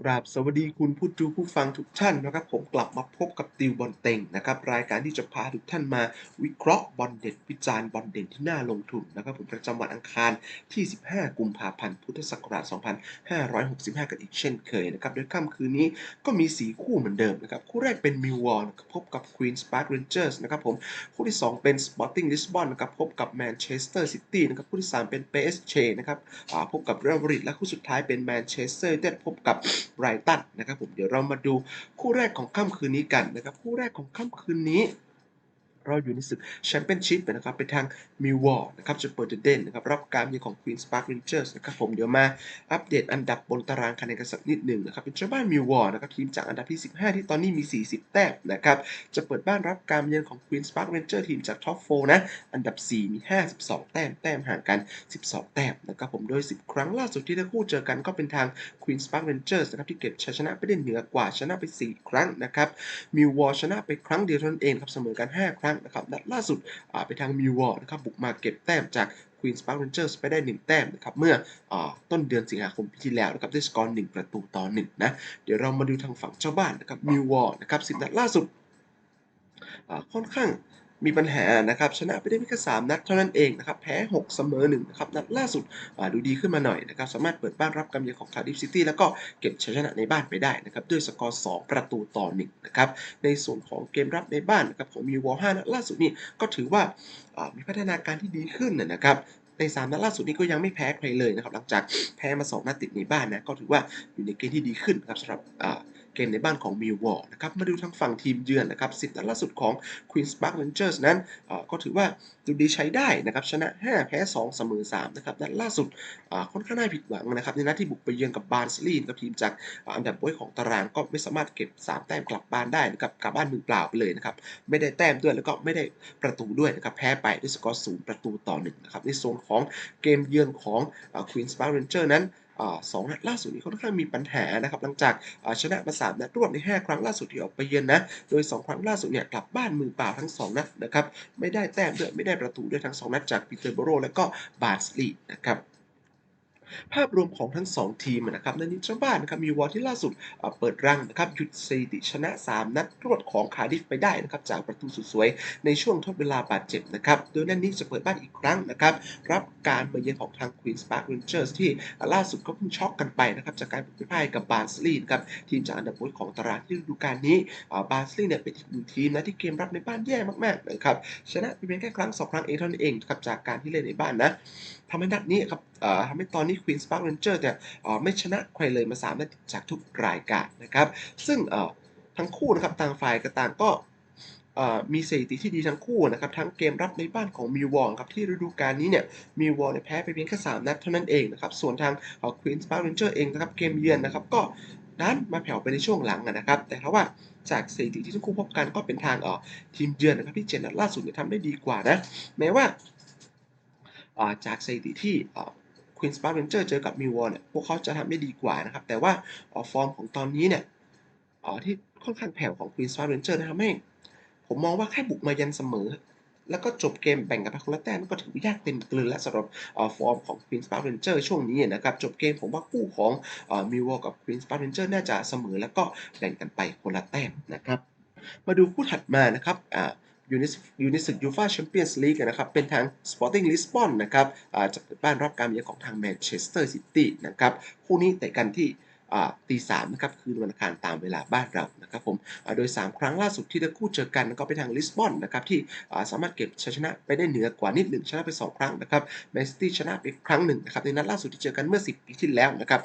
กราบสวัสดีคุณผู้ดูผู้ฟังทุกท่านนะครับผมกลับมาพบกับติวบอลเต็งนะครับรายการที่จะพาทุกท่านมาวิเคราะห์บอลเด็ดวิจารณ์บอลเด่นที่น่าลงทุนนะครับผมประจำวันอังคารที่ 15 กุมภาพันธ์พุทธศักราช 2565 กันอีกเช่นเคยนะครับโดยค่ำคืนนี้ก็มี 4 คู่เหมือนเดิมนะครับคู่แรกเป็นมิวอลพบกับ Queen's Park Rangers นะครับผมคู่ที่ 2 เป็น Sporting Lisbon นะครับพบกับ Manchester City นะครับคู่ที่ 3 เป็น PSG นะครับพบกับเรอัลมาดริดและคู่สุดท้ายเป็น Manchester United พบกับ ไบรตันนะครับผมเดี๋ยวเรามาดูคู่แรกของค่ำคืนนี้กันนะครับคู่แรกของค่ำคืนนี้ เราอยู่ในศึกแชมเปี้ยนชิพนะครับไปทางมิววอลนะครับจะเปิดเด่นนะครับรับการยิงของ Queen's Park Rangers นะครับผมเดี๋ยวมาอัปเดตอันดับบนตารางคะแนนกันสักนิดหนึ่งนะครับเป็นเจ้าบ้านมิววอลนะครับทีมจากอันดับที่ 15 ที่ตอนนี้มี 40 แต้มนะครับจะเปิดบ้านรับการเยือนของ Queen's Park Rangers ทีมจากท็อป4นะอันดับ 4 มี 52 แต้มแต้มห่างกัน 12 แต้มนะครับผมโดย 10 ครั้งล่าสุดที่ทั้งคู่เจอกันก็เป็นทาง Queen's Park Rangers นะครับที่เก็บชัยชนะไปได้เหนือกว่าชนะไป 4 ครั้งนะครับมิววอลชนะไปครั้งเดียวเท่านั้นเองครับเสมอกัน 5 ครั้งนะครับนัดล่าสุดไปทางมิววอลนะครับบุกมาเก็บแต้มจาก Queen's Park Rangers ไปได้ 1 แต้มนะครับเมื่ออต้นเดือนสิงหาคมปีที่แล้วนะครับด้วยสกอร์1ประตูต่อ1นะเดี๋ยวเรามาดูทางฝั่งเจ้าบ้านนะครับมิววอลนะครับสิบนัดล่าสุดค่อนข้าง มีปัญหานะครับชนะไปได้เพียงแค่3นัดเท่านั้นเองนะครับแพ้ 6 เสมอ1นะครับนัดล่าสุดอ่าดูดีขึ้นมาหน่อยนะครับสามารถเปิดบ้านรับกำเยือนของคาร์ดิฟซิตี้แล้วก็เก็บชัยชนะในบ้านไปได้นะครับด้วยสกอร์2ประตูต่อ1นะครับในส่วนของเกมรับในบ้านนะครับของมิววอล5นัดล่าสุดนี่ก็ถือว่ามีพัฒนาการที่ดีขึ้นนะครับใน3นัดล่าสุดนี้ก็ยังไม่แพ้ใครเลยนะครับหลังจากแพ้มา 2 นัดติดในบ้านนะก็ถือว่าอยู่ในเกณฑ์ที่ดีขึ้นนะครับสำหรับ เกมในบ้านของมิลวอลนะครับ มาดูทางฝั่งทีมเยือนนะครับสิบนัดล่าสุดของ Queen's Park Rangers นั้นก็ถือว่าดูดีใช้ได้นะครับ ชนะ 5 แพ้ 2 เสมอ 3 นะครับ นัดล่าสุดค่อนข้างน่าผิดหวังนะครับ ในนัดที่บุกไปเยือนกับบาร์นสลีนกับทีมจากอันดับบ้ยของตารางก็ไม่สามารถเก็บ 3 แต้มกลับบ้านได้นะครับ กลับบ้านมือเปล่าไปเลยนะครับ ไม่ได้แต้มด้วยแล้วก็ไม่ได้ประตูด้วยนะครับ แพ้ไปด้วยสกอร์ศูนย์ประตูต่อ 1 นะครับ ในโซนของเกมเยือนของ Queen's Park Rangers นั้น สองนัดล่าสุดนี้ค่อนข้างมีปัญหานะครับหลังจากาชนะมาสามนัดรวดใน 5 ครั้งล่าสุดที่ออกไปเยือนนะ โดย 2 ครั้งล่าสุดเนี่ยกลับบ้านมือเปล่าทั้ง 2 นัดนะครับ ไม่ได้แต้มด้วยไม่ได้ประตูด้วยทั้ง 2 นัดจากปีเตอร์โบโรและก็บาสลีนะครับ ภาพรวมของทั้ง 2 ทีมนะครับในนิเจ้าบ้านนะครับมีวอลที่ล่าสุดเปิดรังนะครับหยุดสถิติชนะ 3 นัดรวดของคาร์ดิฟไปได้นะครับจากประตูสุดสวยในช่วงทดเวลาบาดเจ็บนะครับโดยนัดนี้จะเปิดบ้านอีกครั้งนะครับรับการมาเยือนของทาง Queen's Park Rangers ที่ล่าสุดก็เพิ่งช็อกกันไปนะครับจากการบุกไปพ่ายกับบาร์สลีย์นครับทีมจากอันดับบนของตารางที่ฤดูกาลนี้บาร์สลีย์เนี่ยเป็นอีกหนึ่งทีมนะที่เกมรับในบ้านแย่มากๆนะครับชนะเพียงแค่ครั้งสองครั้งเองเท่านั้นเองครับจากการที่เล่นในบ้านนะทำให้นัดนี้ครับทำให้ตอนนี้ Queen's Park Rangers เนี่ยไม่ชนะใครเลยมา3นัดจากทุกรายการนะครับ ซึ่งทั้งคู่นะครับต่างฝ่ายก็ต่างก็มีสถิติที่ดีทั้งคู่นะครับ ทั้งเกมรับในบ้านของมิววอลครับที่ฤดูกาลนี้เนี่ยมิววอลเนี่ยแพ้ไปเพียงแค่3นัดเท่านั้นเองนะครับ ส่วนทางเอ่อ Queen's Park Rangers เองนะครับเกมเยือนนะครับก็ดันมาแผ่วไปในช่วงหลังนะครับ แต่ถ้าว่าจากสถิติที่ทั้งคู่พบกันก็เป็นทางเอ่อทีมเยือนนะครับที่เจ็ดนัดล่าสุดเนี่ยทำได้ดีกว่านะแม้ว่าจากสถิติที่ ควีนส์ปาร์ Ranger เจอกับมิววอลเนี่ยพวกเขาจะทำได้ดีกว่านะครับ แต่ว่าอ่าฟอร์มของตอนนี้เนี่ยอ่าที่ค่อนข้างแผ่วของ Queen's Park Ranger นะทำให้ผมมองว่าแค่บุกมายันเสมอ แล้วก็จบเกมแบ่งกันไปคนละแต้มก็ถือว่ายากเต็มกลืนและสำหรับอ่าฟอร์มของ Queen's Park Ranger ช่วงนี้นะครับ จบเกมผมว่าคู่ของมิววอลกับ Queen's Park Ranger น่าจะเสมอแล้วก็แบ่งกันไปคนละแต้มนะครับ มาดูคู่ถัดมานะครับอ่า ยู่ในอยู่ในศึกยูฟาแชมเปี้ยนส์ลีกนะครับ เป็นทาง Sporting Lisbon นะครับอ่าจะเปิดบ้านรับการเยือนของทางแมนเชสเตอร์ซิตี้นะครับ คู่นี้เตะกันที่ ตีสามนะครับคืนวันอังคารตามเวลาบ้านเรานะครับผมโดย 3 ครั้งล่าสุดที่ทั้งคู่เจอกันก็เป็นทางลิสบอนนะครับที่สามารถเก็บชัยชนะไปได้เหนือกว่านิดหนึ่งชนะไป 2 ครั้งนะครับแมนซิตี้ชนะไปครั้งหนึ่งนะครับในนัดล่าสุดที่เจอกันเมื่อ 10 ปีที่แล้วนะครับ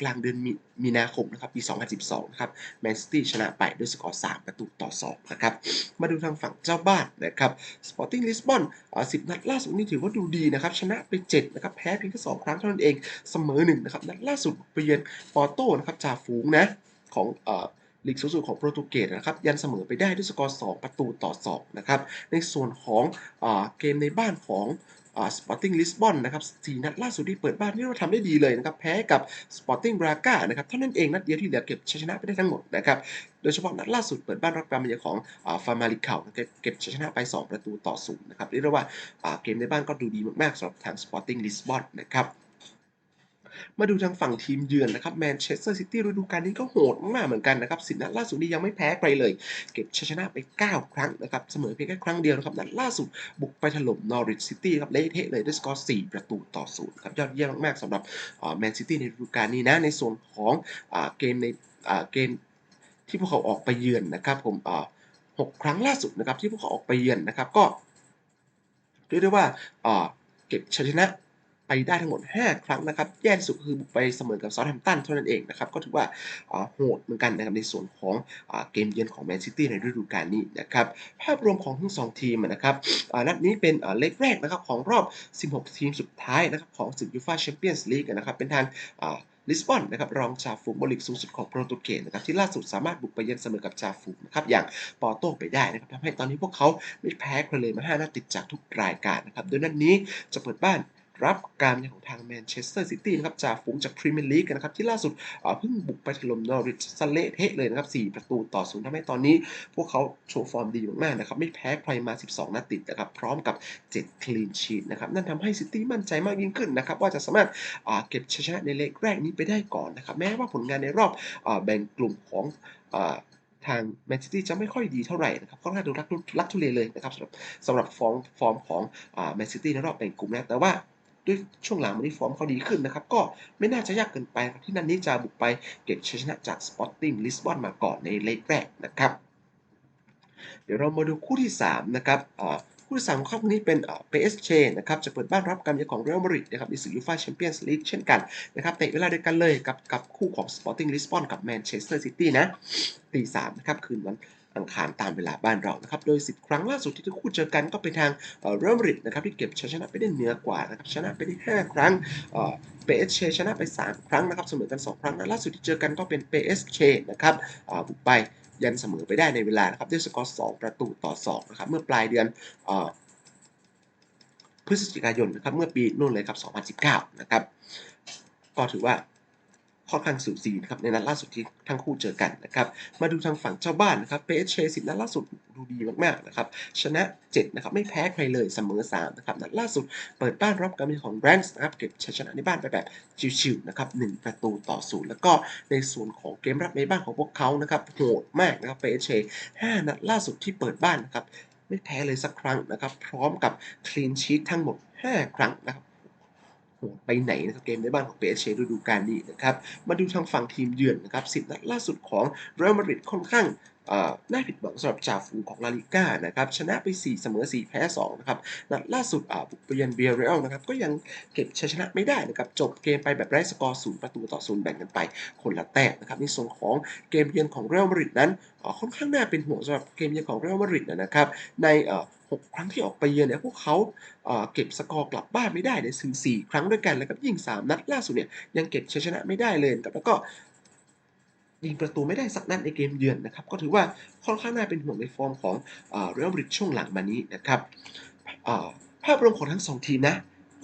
กลางเดือนมีมีนาคมนะครับปี 2012 นะครับแมนซิตี้ชนะไปด้วยสกอร์ 3 ประตูต่อ 2 นะครับ มาดูทางฝั่งเจ้าบ้านนะครับ Sporting Lisbon อ่า10นัดล่าสุดนี่ถือว่าดูดีนะครับชนะไป7นะครับแพ้เพียงแค่2ครั้งเท่านั้นเองเสมอ1นะครับนัดล่าสุดไปเยือนปอร์โตต้นะครับจ่าฝูงนะของลีกสูงสุดของโปรตุเกสนะครับยันเสมอไปได้ด้วยสกอร์ 2 ประตูต่อ 2 นะครับ ในส่วนของอเกมในบ้านของอ่า Sporting Lisbon นะครับ4นัดล่าสุดที่เปิดบ้านนี่เราทำได้ดีเลยนะครับ แพ้กับ Sporting Braga นะครับเท่านั้นเองนัดเดียวที่เหลือเก็บชัยชนะไปได้ทั้งหมดนะครับ โดยเฉพาะนัดล่าสุดเปิดบ้านรับการมาเยือนของฟาร์มาริเข่าเก็บเก็บชัยชนะไป 2 ประตูต่อศูนย์นะครับเรียกว่าเกมในบ้านก็ดูดีมากๆสำหรับทาง Sporting Lisbon นะครับ มาดูทางฝั่งทีมเยือนนะครับแมนเชสเตอร์ซิตี้ฤดูกาลนี้ก็โหดมากเหมือนกันนะครับสินัดล่าสุดนี้ยังไม่แพ้ใครเลย เก็บชัยชนะไป 9 ครั้งนะครับเสมอเพียงแค่ครั้งเดียวนะครับนัดล่าสุดบุกไปถล่มนอริ h ซิตี้ครับเละเทะเลยด้วยสกอร์ 4 ประตูต่อศูนย์ครับยอดเยี่ยมมากๆสำหรับแมนซิตี้ในฤดูกาลนี้นะในส่วนของเกมในเกมที่พวกเขาออกไปเยือนนะครับผมหกครั้งล่าสุดนะครับที่พวกเขาออกไปเยือนนะครับก็เรียกได้ว่าเก็บชัยชนะ ไปได้ทั้งหมด 5 ครั้งนะครับ แย่ที่สุดคือบุกไปเสมอกับซาท์แฮมป์ตันเท่านั้นเองนะครับ ก็ถือว่าโหดเหมือนกันนะครับในส่วนของอเกมเยือนของแมนซิตี้ในฤดูกาลนี้นะครับ ภาพรวมของทั้ง 2 ทีมนะครับนัดนี้เป็นเล็กแรกนะครับของรอบ 16 ทีมสุดท้ายนะครับของศึกยูฟ่าแชมเปี้ยนส์ลีกนะครับ เป็นทางลิสบอนนะครับรองจ่าฝูบอลลีกสูงสุดของโปรตุเกสนะครับที่ล่าสุดสามารถบุกไปเยือนเสมอกับจ่าฝูนะครับอย่างปอโต้ไปได้นะครับทำให้ตอนนี้พวกเขาไม่แพ้ใครเลยมา 5 นัดติดจากทุกรายการนะครับโดยนัดนี้จะเปิดบ้าน รับการมาของทางแมนเชสเตอร์ซิตี้นะครับจ่าฝูงจากพรีเมียร์ลีกนะครับที่ล่าสุดเพิ่งบุกไปถล่มนอริชสเละเทะเลยนะครับ4ประตูต่อศูนย์ทำให้ตอนนี้ พวกเขาโชว์ฟอร์มดีมากๆนะครับไม่แพ้ใครมา 12 นัดติดนะครับพร้อมกับ 7 คลีนชีตนะครับนั่นทำให้ซิตี้มั่นใจมากยิ่งขึ้นนะครับว่าจะสามารถเก็บชัยชนะในเลกแรกนี้ไปได้ก่อนนะครับแม้ว่าผลงานในรอบอแบ่งกลุ่มของอทางแมนซิตี้จะไม่ค่อยดีเท่าไหร่นะครับค่อนข้างดูรักลักทุเลเลยนะครับสำหรับสำหรับฟอร์มฟอร์มของแมนซิตี้ในรอบแบ่งกลุ่มนะแต่ว่า ด้วยช่วงหลังมันนี้ฟอร์มเขาดีขึ้นนะครับ ก็ไม่น่าจะยากเกินไปครับที่นันนี้จะบุกไปเก็บชัยชนะจากสปอร์ติ้งลิสบอนมาก่อนในเลกแรกนะครับ เดี๋ยวเรามาดูคู่ที่ 3 นะครับคู่ที่3ของค่ำนี้เป็นเปเอสเชนะครับ จะเปิดบ้านรับการเยือนของเรอัลมาดริดนะครับในศึกยูฟ่าแชมเปี้ยนส์ลีกเช่นกันนะครับเตะเวลาเดียวกันเลยกับกับคู่ของ Sporting Lisbon กับ Manchester City นะตีสามนะครับ คืนวัน อังคารตามเวลาบ้านเรานะครับ โดย 10 ครั้งล่าสุดที่ทั้งคู่เจอกันก็เป็นทางเรอัลมาดริดนะครับที่เก็บชัยชนะไปได้เหนือกว่านะครับชนะไปได้ 5 ครั้งเปเอสเชชนะไป 3 ครั้งนะครับเสมอกัน 2 ครั้งนะล่าสุดที่เจอกันก็เป็นเปเอสเชนะครับบุกไปยันเสมอไปได้ในเวลานะครับด้วยสกอร์2ประตูต่อ2นะครับเมื่อปลายเดือนพฤศจิกายนนะครับเมื่อปีนู่นเลยครับ 2019 นะครับก็ถือว่า ค่อนข้างสูสีนะครับในนัดล่าสุดที่ทั้งคู่เจอกันนะครับ มาดูทางฝั่งเจ้าบ้านนะครับเปเชสิบนัดล่าสุดดูดีมากๆนะครับ ชนะ 7 นะครับ ไม่แพ้ใครเลยเสมอ 3 นะครับ นัดล่าสุดเปิดบ้านรับการมีของแบรนด์นะครับเก็บชัยชนะในบ้านไปแบบชิวๆนะครับ1ประตูต่อศูนย์แล้วก็ในส่วนของเกมรับในบ้านของพวกเขานะครับโหดมากนะครับเปเช5นัดล่าสุดที่เปิดบ้านนะครับไม่แพ้เลยสักครั้งนะครับ พร้อมกับคลีนชีตทั้งหมด 5 ครั้งนะครับ ไปไหนนะครับเกมในบ้านของเปเชฤดูกาลนี้นะครับ มาดูทางฝั่งทีมเยือนนะครับ 10 นัดล่าสุดของเรอัลมาดริดค่อนข้าง น่าผิดหวังสำหรับจ่าฝูงของลาลิก้านะครับชนะไป 4 เสมอ 4 แพ้2นะครับนัดล่าสุดบุกไปเยือนเบียร์เรลนะครับก็ยังเก็บชัยชนะไม่ได้นะครับจบเกมไปแบบไร้สกอร์ศูนย์ประตูต่อศูนย์แบ่งกันไปคนละแต้มนะครับในส่วนของเกมเยือนของเรอัลมาดริดนั้นค่อนข้างน่าเป็นห่วงสำหรับเกมเยือนของเรอัลมาดริดนะครับใน6ครั้งที่ออกไปเยือนเนี่ยพวกเขาเก็บสกอร์กลับบ้านไม่ได้เนี่ยถึง4ครั้งด้วยกันแล้วครับยิ่ง 3 นัดล่าสุดเนี่ยยังเก็บชัยชนะไม่ได้เลยแล้วก็ ยิงประตูไม่ได้สักนัดในเกมเยือนนะครับ ก็ถือว่าค่อนข้างน่าเป็นห่วงในฟอร์มของเรอัลมาดริดช่วงหลังมานี้นะครับภาพรวมของทั้ง 2 ทีมนะ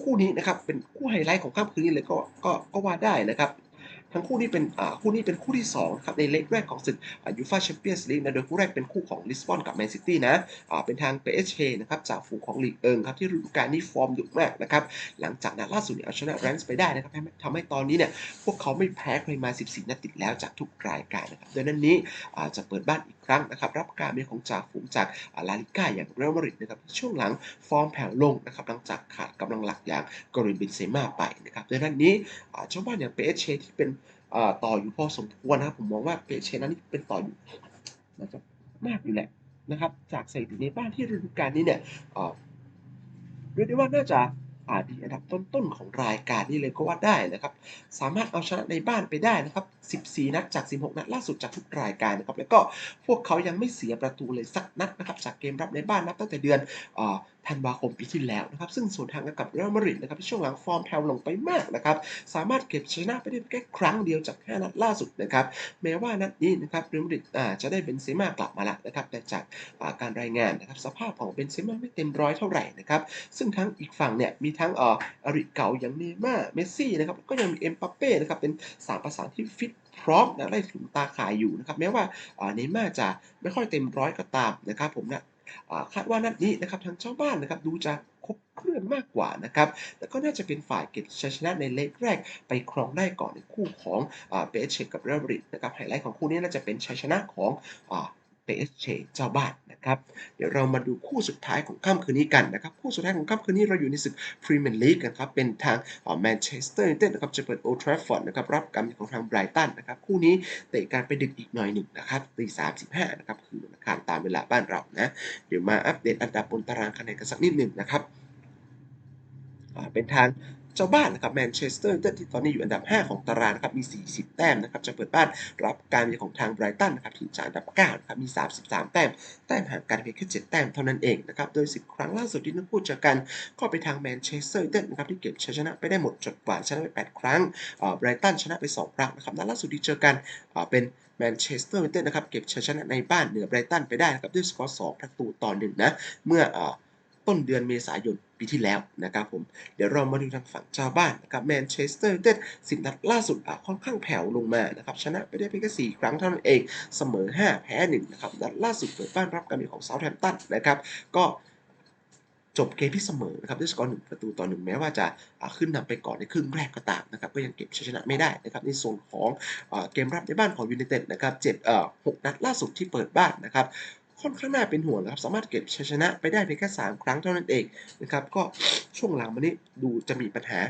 คู่นี้นะครับเป็นคู่ไฮไลท์ของค่ำคืนนี้เลยก็ก็ก็ว่าได้นะครับ ทั้งคู่นี้เป็นคู่นี้เป็นคู่ที่2ครับในเลกแรกของศึกยูฟ่าแชมเปี้ยนส์ลีกนะโดยคู่แรกเป็นคู่ของลิสบอนกับแมนซิตี้นะเป็นทางเปเอชเนะครับจากฝูงของลีกเอิงครับที่ฤดูกาลนี้ฟอร์มดุมากนะครับหลังจากนั้นล่าสุดเนี่ยเอาชนะแรนส์ไปได้นะครับทำให้ตอนนี้เนี่ยพวกเขาไม่แพ้ใครมา 14 นัดติดแล้วจากทุกรายการนะครับโดยนั้นนี้จะเปิดบ้านอีกครั้งนะครับรับการเมีของจ่าฝูงจากลาลิก้าอย่างเรอัลมาดริดนะครับช่วงหลังฟอร์มแผ่วลงนะครับหลังจากขาดกำลังหลักอย่างกอรินเบนเซม่าไปนะครับโดยนั้นนี้ชาวบ้านอย่างเปเอชที่เป็น ต่ออยู่พอสมควรนะครับ ผมมองว่าเปเชนั้นเป็นต่ออยู่น่าจะมากอยู่แหละนะครับ จากสถิติในบ้านที่ฤดูกาลนี้เนี่ยเรียกได้ว่าน่าจะอาดีอันดับต้นๆของรายการนี้เลยก็ว่าได้นะครับ สามารถเอาชนะในบ้านไปได้นะครับ 14 นัดจาก 16 นัดล่าสุดจากทุกรายการนะครับ แล้วก็พวกเขายังไม่เสียประตูเลยสักนัดนะครับ จากเกมรับในบ้านนับตั้งแต่เดือน ธันวาคมปีที่แล้วนะครับ ซึ่งส่วนทางกับเรอัลมาดริดนะครับที่ช่วงหลังฟอร์มแผ่วลงไปมากนะครับ สามารถเก็บชนะไปได้แค่ครั้งเดียวจาก 5 นัดล่าสุดนะครับ แม้ว่านัดนี้นะครับเรอัลมาดริดจะได้เป็นเซม่ากลับมาล้วนะครับ แต่จากการรายงานนะครับสภาพของเบนเซม่าไม่เต็มร้อยเท่าไหร่นะครับ ซึ่งทั้งอีกฝั่งเนี่ยมีทั้งอริเก่าอย่างเนม่าเมสซี่นะครับก็ยังมีเอ็มปัปเป้นะครับเป็นสามประสานที่ฟิตพร้อมนะไล่ถึงตาขายอยู่นะครับแม้ว่าเนม่าจะไม่ค่อยเต็มร้อยก็ตามนะครับผมนะ คาดว่านัดนี้นะครับทางเจ้าบ้านนะครับดูจะคบเคลื่อนมากกว่านะครับแล้วก็น่าจะเป็นฝ่ายเก็บชัยชนะในเลกแรก ไปครองได้ก่อนในคู่ของเบสเปเชกับเรอัลมาดริดนะครับไฮไลท์ของคู่นี้น่าจะเป็นชัยชนะของ อ่าเปเชเจ้าบ้านนะครับ เดี๋ยวเรามาดูคู่สุดท้ายของค่ำคืนนี้กันนะครับ คู่สุดท้ายของค่ำคืนนี้เราอยู่ในศึกพรีเมียร์ลีกกันครับ เป็นทางแมนเชสเตอร์ยูไนเต็ดนะครับจะเปิดโอทราฟฟอร์ดนะครับรับการของทางไบรตันนะครับ คู่นี้เตะการไปดึกอีกหน่อยหนึ่งนะครับตีสามสิบห้านะครับคือวันอังคารตามเวลาบ้านเรานะเดี๋ยวมาอัปเดตอันดับบนตารางคะแนนกันสักนิดหนึ่งนะครับเป็นทาง เจ้าบ้านนะครับแมนเชสเตอร์ยูไนเต็ดที่ตอนนี้อยู่อันดับ 5 ของตารางนะครับมี 40 แต้มนะครับจะเปิดบ้านรับการเยือนของทางไบรตันนะครับทีมจากอันดับ9นะครับมี 33 แต้ม แต้มห่างกันเพียงแค่ 7 แต้มเท่านั้นเองนะครับโดย 10 ครั้งล่าสุดที่ทั้งคู่เจอกันก็ไปทางแมนเชสเตอร์ยูไนเต็ดนะครับที่เก็บชัยชนะไปได้หมดจดกว่าชนะไป 8 ครั้งไบรตันชนะไป 2 ครั้งนะครับนัดล่าสุดที่เจอกันเป็นแมนเชสเตอร์ยูไนเต็ดนะครับเก็บชัยชนะในบ้านเหนือไบรตันไปได้นะครับด้วยสกอร์2ประตูต่อหนึ่งนะเมื่อ ต้นเดือนเมษายนปีที่แล้วนะครับผม เดี๋ยวเรามาดูทางฝั่งเจ้าบ้านนะครับแมนเชสเตอร์ยูไนเต็ดสิบนัดล่าสุดอะค่อนข้างแผ่วลงมานะครับ ชนะไปได้เพียงแค่สี่ครั้งเท่านั้นเอง เสมอ 5 แพ้ 1 นะครับ นัดล่าสุดเปิดบ้านรับการเยือนของเซาท์แฮมป์ตันนะครับ ก็จบเกมที่เสมอนะครับด้วยสกอร์หนึ่งประตูต่อหนึ่งแม้ว่าจะขึ้นนำไปก่อนในครึ่งแรกก็ตามนะครับก็ยังเก็บชัยชนะไม่ได้นะครับในส่วนของอเกมรับในบ้านของยูไนเต็ดนะครับเจ็ดเอ่อหกนัดล่าสุดที่เปิดบ้านนะครับ ค่อนข้างน่าเป็นห่วงนะครับ สามารถเก็บชัยชนะไปได้เพียงแค่สามครั้งเท่านั้นเองนะครับ ก็ช่วงหลังมานี้ดูจะมีปัญหา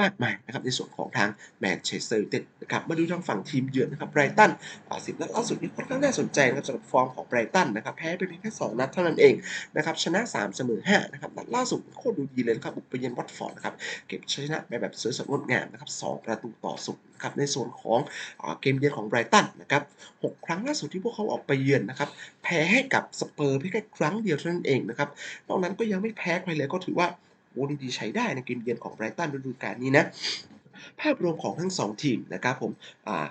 มากมายนะครับในส่วนของทางแมนเชสเตอร์ยูไนเต็ดนะครับมาดูทางฝั่งทีมเยือนนะครับไบรตันอาสิบนัดล่าสุดนี้ค่อนข้างน่าสนใจนะครับสำหรับฟอร์มของไบรตันนะครับแพ้ไปเพียงแค่2นัดเท่านั้นเองนะครับชนะ 3 เสมอ5นะครับนัดล่าสุดโคตรดูดีเลยนะครับบุกไปเยือนวัตฟอร์ดนะครับเก็บชัยชนะไปแบบสวยสดงดงามนะครับ2ประตูต่อศูนย์นะครับในส่วนของอเกมเยือนของไบรตันนะครับหกครั้งล่าสุดที่พวกเขาออกไปเยือนนะครับแพ้ให้กับสเปอร์เพียงแค่ครั้งเดียวเท่านั้นเองนะครับนอกนั้นก็ยังไม่แพ้ใครเลยก็ถือว่า โอ้ดีๆใช้ได้ในเกมเยือนของไบรตันฤดูกาลนี้นะ ภาพรวมของทั้ง 2 ทีมนะครับผมอ่า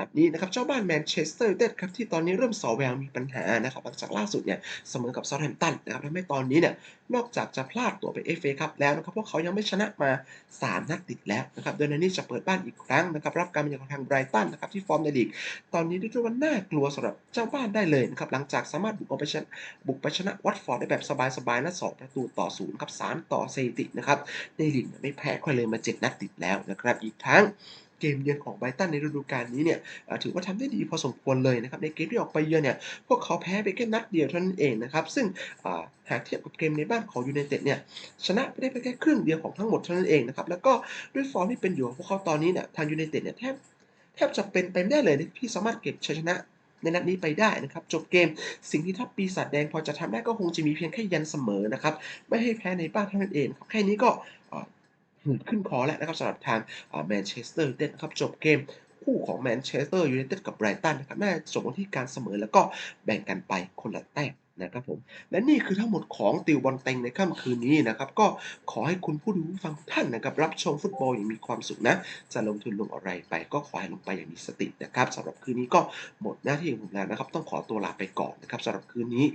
แบบนี้นะครับเจ้าบ้านแมนเชสเตอร์ยูไนเต็ดครับที่ตอนนี้เริ่มสอแววมีปัญหานะครับหลังจากล่าสุดเนี่ยเสมอกับซาท์แฮมตันนะครับทำให้ตอนนี้เนี่ยนอกจากจะพลาดตัวไปเอฟเอคัพแล้วนะครับพวกเขายังไม่ชนะมา 3 นัดติดแล้วนะครับโดยในนี้จะเปิดบ้านอีกครั้งนะครับรับการมาเยือนของทางไบรตันนะครับที่ฟอร์มในลีกตอนนี้ด้ว่าน่ากลัวสำหรับเจ้าบ้านได้เลยนะครับหลังจากสามารถบุกไปชนะบุกไปชนะวัตฟอร์ดได้แบบสบายๆนะสองประตูต่อศูนย์ครับสามต่อสถิตินะครับในลีกเนี่ยไม่แพ้ใครเลยมา 7 นัดติดแล้วนะครับอีกทั้ง เกมเยือนของไบรตันในฤดูกาลนี้เนี่ยถือว่าทำได้ดีพอสมควรเลยนะครับในเกมที่ออกไปเยือนเนี่ยพวกเขาแพ้ไปแค่นัดเดียวเท่านั้นเองนะครับซึ่งหากเทียบกับเกมในบ้านของยูไนเต็ดเนี่ยชนะไปได้เพียงแค่ครึ่งเดียวของทั้งหมดเท่านั้นเองนะครับแล้วก็ด้วยฟอร์มที่เป็นอยู่ของพวกเขาตอนนี้เนี่ยทางยูไนเต็ดเนี่ยแทบแทบจะเป็นไปไม่ได้เลยที่สามารถเก็บชัยชนะในนัดนี้ไปได้นะครับ จบเกมสิ่งที่ทัพปีศาจแดงพอจะทำได้ก็คงจะมีเพียงแค่ยันเสมอนะครับ ไม่ให้แพ้ในบ้านเท่านั้นเองครับแค่นี้ก็ ขึ้นคอแล้วนะครับสำหรับทางแมนเชสเตอร์ยูไนเต็ดนะครับจบเกมคู่ของแมนเชสเตอร์ยูไนเต็ดกับไบรตันนะครับน่าจะจบที่การเสมอแล้วก็แบ่งกันไปคนละแต้มนะครับผมและนี่คือทั้งหมดของติวบอลเต็งในค่ำคืนนี้นะครับก็ขอให้คุณผู้ดูฟังท่านนะครับรับชมฟุตบอลอย่างมีความสุขนะ จะลงทุนลงอะไรไป ก็ขอให้ลงไปอย่างมีสตินะครับสำหรับคืนนี้ก็หมดหน้าที่ของผมแล้วนะครับ ต้องขอตัวลาไปก่อนนะครับสำหรับคืนนี้